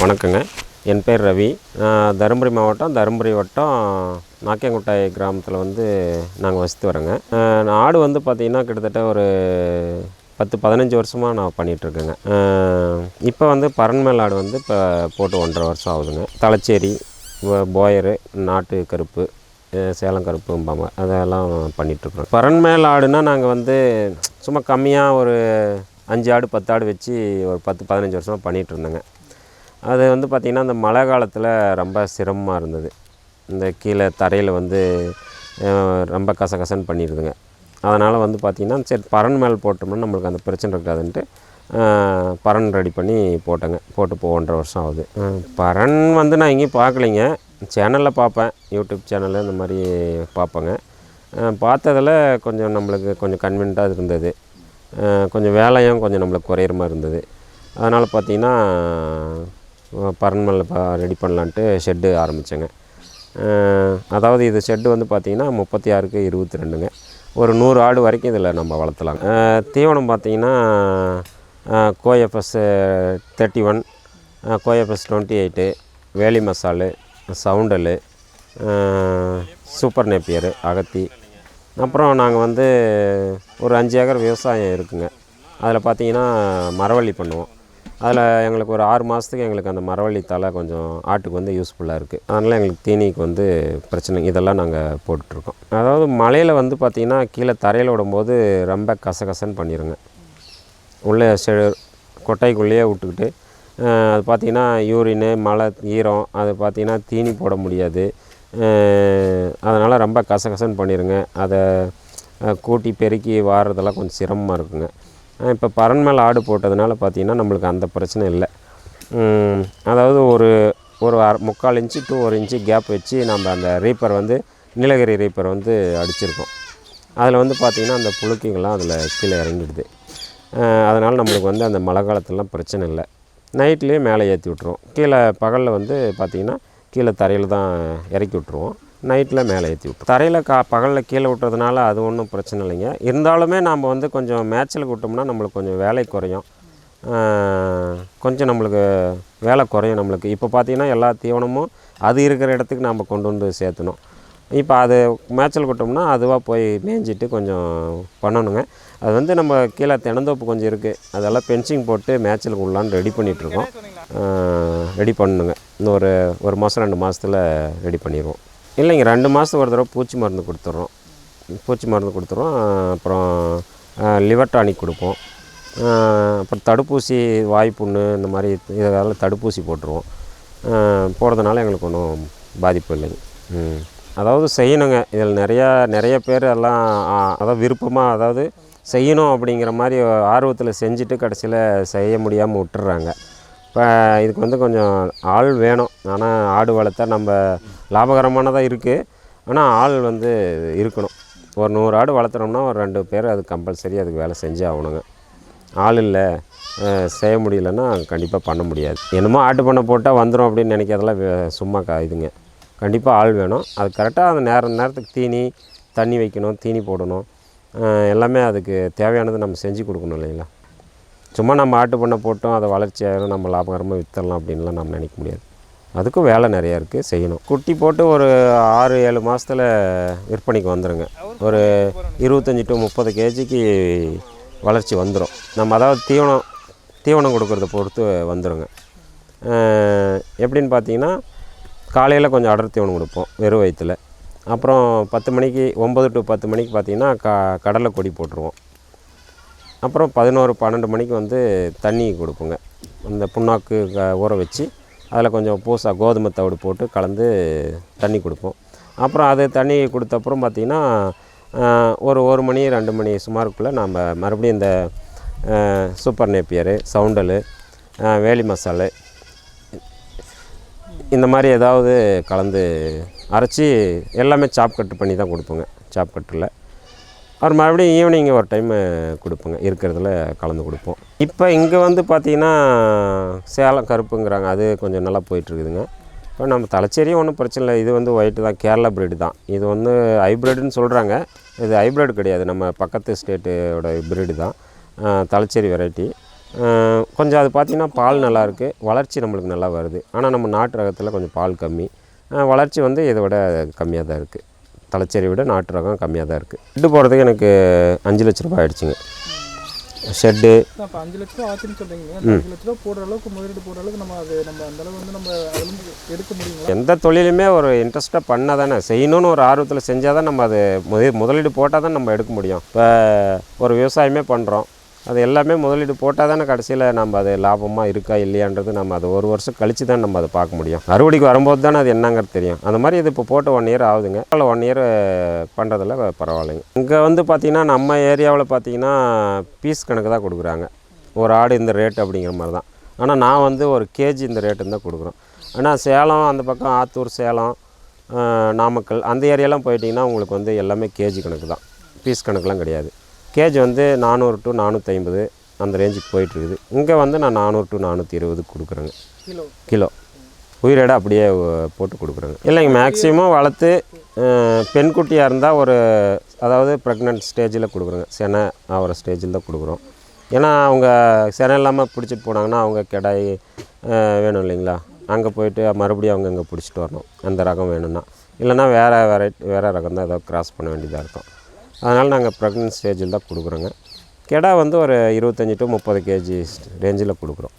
வணக்கங்க. என் பேர் ரவி. நான் தருமபுரி மாவட்டம் தருமபுரி வட்டம் நாக்கியங்குட்டாய் கிராமத்தில் வந்து நாங்கள் வசித்து வரோங்க நான் ஆடு வந்து பார்த்திங்கன்னா கிட்டத்தட்ட ஒரு பத்து பதினஞ்சு வருஷமாக நான் பண்ணிகிட்ருக்கேங்க இப்போ வந்து பரண்மேல் ஆடு வந்து இப்போ போட்டு ஒன்றரை வருஷம் ஆகுதுங்க. தலைச்சேரி போயரு நாட்டு கருப்பு சேலம் கருப்பும்பாங்க அதெல்லாம் பண்ணிகிட்ருக்குறோம் பரண்மேல் ஆடுனா நாங்கள் வந்து சும்மா கம்மியாக ஒரு அஞ்சு ஆடு பத்து ஆடு வச்சு ஒரு பத்து பதினஞ்சு வருஷமாக பண்ணிகிட்டு இருந்தேங்க அது வந்து பார்த்திங்கன்னா அந்த மழை காலத்தில் ரொம்ப சிரமமாக இருந்தது. இந்த கீழே தரையில் வந்து ரொம்ப கசகசன்னு பண்ணிடுதுங்க அதனால் வந்து பார்த்திங்கன்னா சரி பறன் மேல் போட்டோம்னா நம்மளுக்கு அந்த பிரச்சனை இருக்காதுன்ட்டு பரன் பறன் ரெடி பண்ணி போட்டேங்க. போட்டு இப்போ ஒன்றரை வருஷம் ஆகுது. பரன் பறன் வந்து நான் எங்கேயும் பார்க்கலைங்க. சேனலில் பார்ப்பேன். யூடியூப் சேனலில் இந்த மாதிரி பார்ப்பேங்க. பார்த்ததில் பார்த்ததுல கொஞ்சம் நம்மளுக்கு கொஞ்சம் கன்வீனியண்ட்டாக இருந்தது. கொஞ்சம் வேலையும் கொஞ்சம் நம்மளுக்கு குறையிற மாதிரி இருந்தது. அதனால் பார்த்தீங்கன்னா பரன்மல்ல ரெடி பண்ணலான்ட்டு ஷெட்டு ஆரம்பித்தேங்க அதாவது இது ஷெட்டு வந்து பார்த்திங்கன்னா முப்பத்தி ஆறுக்கு இருபத்தி ரெண்டுங்க ஒரு நூறு ஆடு வரைக்கும் இதில் நம்ம வளர்த்தலாம். தீவனம் பார்த்திங்கன்னா CoFS thirty one CoFS twenty eight வேலி மசாலு சவுண்டலு சூப்பர் நேப்பியரு அகத்தி. அப்புறம் நாங்கள் வந்து ஒரு அஞ்சு ஏக்கர் விவசாயம் இருக்குங்க. அதில் பார்த்தீங்கன்னா மரவள்ளி பண்ணுவோம். அதில் எங்களுக்கு ஒரு ஆறு மாதத்துக்கு எங்களுக்கு அந்த மரவள்ளி தலை கொஞ்சம் ஆட்டுக்கு வந்து யூஸ்ஃபுல்லாக இருக்குது அதனால் எங்களுக்கு தீனிக்கு வந்து பிரச்சனை இதெல்லாம் நாங்கள் போட்டுட்ருக்கோம். அதாவது மலையில் வந்து பார்த்திங்கன்னா கீழே தரையில் விடும்போது ரொம்ப கசகசன்னு பண்ணிடுங்க உள்ளே செ கொட்டைக்குள்ளேயே விட்டுக்கிட்டு அது பார்த்திங்கன்னா யூரின் மழை ஈரம் அது பார்த்திங்கன்னா தீனி போட முடியாது. அதனால் ரொம்ப கசகசன்னு பண்ணிடுங்க அதை கூட்டி பெருக்கி வாடுறதெல்லாம் கொஞ்சம் சிரமமாக இருக்குங்க. இப்போ பறன் மேலே ஆடு போட்டதுனால பார்த்திங்கன்னா நம்மளுக்கு அந்த பிரச்சனை இல்லை. அதாவது ஒரு ஒரு அரை முக்கால் இன்ச்சு டூ ஒரு இன்ச்சு கேப் வச்சு நம்ம அந்த ரீப்பர் வந்து நீலகிரி ரீப்பர் வந்து அடிச்சிருக்கோம். அதில் வந்து பார்த்திங்கன்னா அந்த புழுக்கிங்கெல்லாம் அதில் கீழே இறங்கிடுது. அதனால் நம்மளுக்கு வந்து அந்த மழை காலத்துலலாம் பிரச்சனை இல்லை. நைட்லேயே மேலே ஏற்றி விட்ருவோம் கீழே பகலில் வந்து பார்த்திங்கன்னா கீழே தரையில் தான் இறக்கி விட்ருவோம் நைட்டில் மேலே ஏற்றி விட்டோம். தரையில் கா பகலில் கீழே விட்டுறதுனால அது ஒன்றும் பிரச்சனை இல்லைங்க. இருந்தாலுமே நாம் வந்து கொஞ்சம் மேய்ச்சலுக்கு விட்டோம்னா நம்மளுக்கு கொஞ்சம் வேலை குறையும். கொஞ்சம் நம்மளுக்கு வேலை குறையும் நம்மளுக்கு. இப்போ பார்த்தீங்கன்னா எல்லா தீவனமும் அது இருக்கிற இடத்துக்கு நம்ம கொண்டு வந்து சேர்த்தணும். இப்போ அது மேய்ச்சல் விட்டோம்னா அதுவாக போய் மேய்ஞ்சிட்டு கொஞ்சம் பண்ணணுங்க. அது வந்து நம்ம கீழே தினந்தோப்பு கொஞ்சம் இருக்குது அதெல்லாம் பென்சிங் போட்டு மேய்ச்சலுக்கு உள்ளான்னு ரெடி பண்ணிகிட்ருக்கோம் ரெடி பண்ணணுங்க. இன்னும் ஒரு ஒரு மாதம் ரெண்டு மாதத்தில் ரெடி பண்ணிடுவோம் இல்லைங்க ரெண்டு மாதத்துக்கு ஒரு தடவை பூச்சி மருந்து கொடுத்துட்றோம். பூச்சி மருந்து கொடுத்துறோம் அப்புறம் லிவர் டானிக் கொடுப்போம். அப்புறம் தடுப்பூசி வாய்ப்புண்ணு இந்த மாதிரி இதெல்லாம் தடுப்பூசி போட்டுருவோம். போகிறதுனால போடுறதுனால எங்களுக்கு ஒன்றும் பாதிப்பு இல்லைங்க. ம். அதாவது செய்யணுங்க. இதில் நிறையா நிறைய பேர் எல்லாம் அதாவது விருப்பமாக அதாவது செய்யணும் அப்படிங்கிற மாதிரி ஆர்வத்தில் செஞ்சுட்டு கடைசியில் செய்ய முடியாமல் விட்டுறாங்க. இப்போ இதுக்கு வந்து கொஞ்சம் ஆள் வேணும். ஆனால் ஆடு வளர்த்தா நம்ம லாபகரமானதாக இருக்குது ஆனால் ஆள் வந்து இருக்கணும். ஒரு நூறு ஆடு வளர்த்துறோம்னா ஒரு ரெண்டு பேர் அது கம்பல்சரி அதுக்கு வேலை செஞ்சே ஆகணுங்க. ஆள் இல்லை செய்ய முடியலன்னா கண்டிப்பாக பண்ண முடியாது. என்னமோ ஆட்டு பண்ணை போட்டால் வந்துடும் அப்படின்னு நினைக்கிறதெல்லாம் சும்மா கா இதுங்க கண்டிப்பாக ஆள் வேணும். அது கரெக்டாக அந்த நேரம் நேரத்துக்கு தீனி தண்ணி வைக்கணும் தீனி போடணும். எல்லாமே அதுக்கு தேவையானது நம்ம செஞ்சு கொடுக்கணும் இல்லைங்களா? சும்மா நம்ம ஆட்டு பண்ணை போட்டோம் அதை வளர்ச்சி ஆகிடும் நம்ம லாபகரமாக விற்றுடலாம் அப்படின்லாம் நம்ம நினைக்க முடியாது. அதுக்கும் வேலை நிறையா இருக்குது செய்யணும். குட்டி போட்டு ஒரு ஆறு ஏழு மாதத்தில் விற்பனைக்கு வந்துடுங்க ஒரு இருபத்தஞ்சி டு முப்பது கேஜிக்கு வளர்ச்சி வந்துடும் நம்ம அதாவது தீவனம் தீவனம் கொடுக்கறத பொறுத்து வந்துடுங்க எப்படின்னு பார்த்தீங்கன்னா காலையில் கொஞ்சம் அடர் தீவனம் கொடுப்போம் வெறும் வயிற்றுல அப்புறம் பத்து மணிக்கு ஒம்பது டு பத்து மணிக்கு பார்த்தீங்கன்னா க கடலை கொடி போட்டுருவோம். அப்புறம் பதினோரு பன்னெண்டு மணிக்கு வந்து தண்ணி கொடுப்போங்க அந்த புண்ணாக்கு க- ஊற வச்சு அதில் கொஞ்சம் பூசா கோதுமை தவிடு போட்டு கலந்து தண்ணி கொடுப்போம். அப்புறம் அது தண்ணி கொடுத்த அப்புறம் பார்த்திங்கன்னா ஒரு ஒரு மணி ரெண்டு மணி சுமாருக்குள்ளே நம்ம மறுபடியும் இந்த சூப்பர் நேப்பியரு சவுண்டலு வேலி மசாலு இந்த மாதிரி ஏதாவது கலந்து அரைச்சி எல்லாமே சாப் கட்டு பண்ணி தான் கொடுப்போங்க சாப் கட்டில் அப்புறம் மறுபடியும் ஈவினிங் ஒரு டைம் கொடுப்போங்க. இருக்கிறதுல கலந்து கொடுப்போம். இப்போ இங்கே வந்து பார்த்திங்கன்னா சேலம் கருப்புங்கிறாங்க. அது கொஞ்சம் நல்லா போயிட்டுருக்குதுங்க. இப்போ நம்ம தலைச்சேரியும் ஒன்றும் பிரச்சனை இல்லை. இது வந்து ஒயிட்டு தான். கேரளா பிரீடு தான். இது வந்து ஹைப்ரிட்னு சொல்கிறாங்க இது ஹைப்ரிட் கிடையாது. நம்ம பக்கத்து ஸ்டேட்டோட பிரீடு தான். தலைச்சேரி வெரைட்டி கொஞ்சம் அது பார்த்திங்கன்னா பால் நல்லாயிருக்கு வளர்ச்சி நம்மளுக்கு நல்லா வருது. ஆனால் நம்ம நாட்டு ரகத்தில் கொஞ்சம் பால் கம்மி. வளர்ச்சி வந்து இதை விட கம்மியாக தான் இருக்குது தலைச்சேரி விட நாட்டு ரகம் கம்மியாக தான் இருக்குது. ஷெட்டு போடுறதுக்கு எனக்கு அஞ்சு லட்ச ரூபாய் ஆயிடுச்சுங்க. ஷெட்டு இப்போ அஞ்சு லட்ச ரூபா ஆச்சுன்னு சொல்றீங்க. அந்த அஞ்சு லட்ச ரூபா போடுற அளவுக்கு முதலீடு போடுற அளவுக்கு நம்ம அது நம்ம அந்த அளவு வந்து நம்ம எடுக்க முடியுங்களா? எந்த தொழிலுமே ஒரு இன்ட்ரெஸ்ட்டாக பண்ணால் தானே செய்யணும்னு ஒரு ஆர்வத்தில் செஞ்சால் தான் நம்ம அது முத முதலீடு போட்டால் தான் நம்ம எடுக்க முடியும். இப்போ ஒரு விவசாயமே பண்ணுறோம் அது எல்லாமே முதலீடு போட்டால் தானே கடைசியில் நம்ம அது லாபமாக இருக்கா இல்லையான்றது நம்ம அது ஒரு வருஷம் கழித்து தான் நம்ம அதை பார்க்க முடியும். அறுவடைக்கு வரும்போது தானே அது என்னங்கிறது தெரியும். அந்த மாதிரி இது இப்போ போட்டு ஒன் இயர் ஆகுதுங்க. அதில் ஒன் இயர் பண்ணுறதில் பரவாயில்லைங்க. இங்கே வந்து பார்த்திங்கன்னா நம்ம ஏரியாவில் பார்த்தீங்கன்னா பீஸ் கணக்கு தான் கொடுக்குறாங்க. ஒரு ஆடு இந்த ரேட் அப்படிங்கிற மாதிரி தான். ஆனால் நான் வந்து ஒரு கேஜி இந்த ரேட்டுன்னு தான் கொடுக்குறோம். ஆனால் சேலம் அந்த பக்கம் ஆத்தூர் சேலம் நாமக்கல் அந்த ஏரியாலாம் போயிட்டிங்கன்னா உங்களுக்கு வந்து எல்லாமே கேஜி கணக்கு தான். பீஸ் கணக்குலாம் கிடையாது. கேஜி வந்து நானூறு டு நானூற்றி ஐம்பது அந்த ரேஞ்சுக்கு போயிட்டுருக்குது. இங்கே வந்து நான் நானூறு டு நானூற்றி இருபது கொடுக்குறேங்க. கிலோ. கிலோ. உயிரிட அப்படியே போட்டு கொடுக்குறோங்க. இல்லைங்க மேக்ஸிமம் வளர்த்து அஹ், பெண் குட்டியாக இருந்தால் ஒரு அதாவது ப்ரெக்னென்ட் ஸ்டேஜில் கொடுக்குறோங்க. செனை ஆகிற ஸ்டேஜில் தான் கொடுக்குறோம். ஏன்னா அவங்க செனை இல்லாமல் பிடிச்சிட்டு போனாங்கன்னா அவங்க கிடாய் வேணும் இல்லைங்களா? அங்கே போயிட்டு மறுபடியும் அவங்க இங்கே பிடிச்சிட்டு வரணும். அந்த ரகம் வேணும்னா. இல்லைன்னா வேறு வெரைட்டி வேறு ரகம் தான் ஏதோ கிராஸ் பண்ண வேண்டியதாக இருக்கும். அதனால் நாங்கள் ப்ரெக்னென்ட் ஸ்டேஜில் தான் கொடுக்குறோங்க. கிடா வந்து ஒரு இருபத்தஞ்சி டு முப்பது கேஜி ரேஞ்சில் கொடுக்குறோம்.